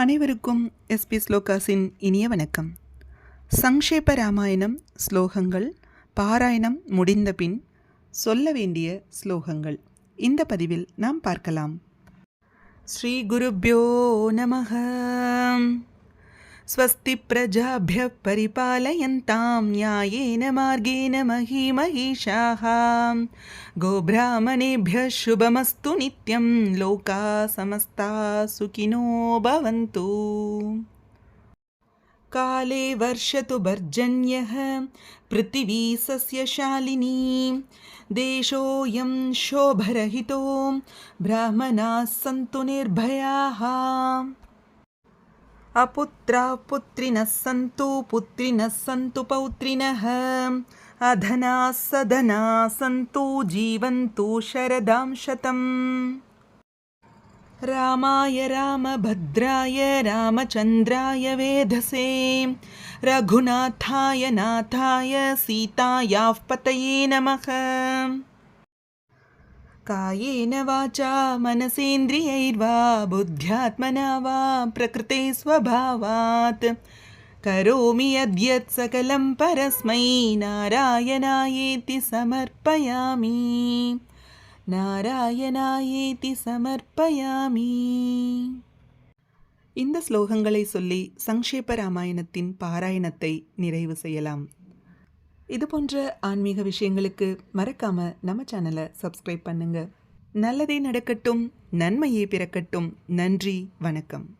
அனைவருக்கும் எஸ்பி ஸ்லோகாஸின் இனிய வணக்கம். சங்ஷேப ராமாயணம் ஸ்லோகங்கள் பாராயணம் முடிந்த பின் சொல்ல வேண்டிய ஸ்லோகங்கள். இந்த பதிவில் நாம் பார்க்கலாம். ஸ்ரீ குருப்யோ நமக स्वस्ति प्रजाभ्यः परिपालयन्तां न्यायेन मार्गेण महीमहीषाः गोब्राह्मणेभ्यः शुभमस्तु नित्यं, लोका समस्ता सुखिनो भवन्तु। काले वर्षतु पर्जन्यः पृथिवी सस्यशालिनी देशोऽयं शोभरहितो, ब्राह्मणाः सन्तु निर्भयाः। अपुत्राः पुत्रिणः सन्तु पुत्रिणः सन्तु पौत्रिणः अधनाः सधनाः सन्तु जीवन्तु शरदां शतम्। रामाय रामभद्राय रामचन्द्राय वेधसे। रघुनाथाय नाथाय सीतायाः पतये नमः कायेन वाचा मनसेन्द्रियैर्वा बुद्ध्यात्मना वा प्रकृते स्वभावात् करोमि यद्यत् सकलं परस्मै नारायणायेति समर्पयामि நாராயணாயேதி சமர்ப்பயாமி இந்த ஸ்லோகங்களை சொல்லி சங்கேப ராமாயணத்தின் பாராயணத்தை நிறைவு செய்யலாம் இது போன்ற ஆன்மீக விஷயங்களுக்கு மறக்காம நம்ம சேனலை சப்ஸ்கிரைப் பண்ணுங்க. நல்லதே நடக்கட்டும் நன்மையே பிறக்கட்டும். நன்றி வணக்கம்.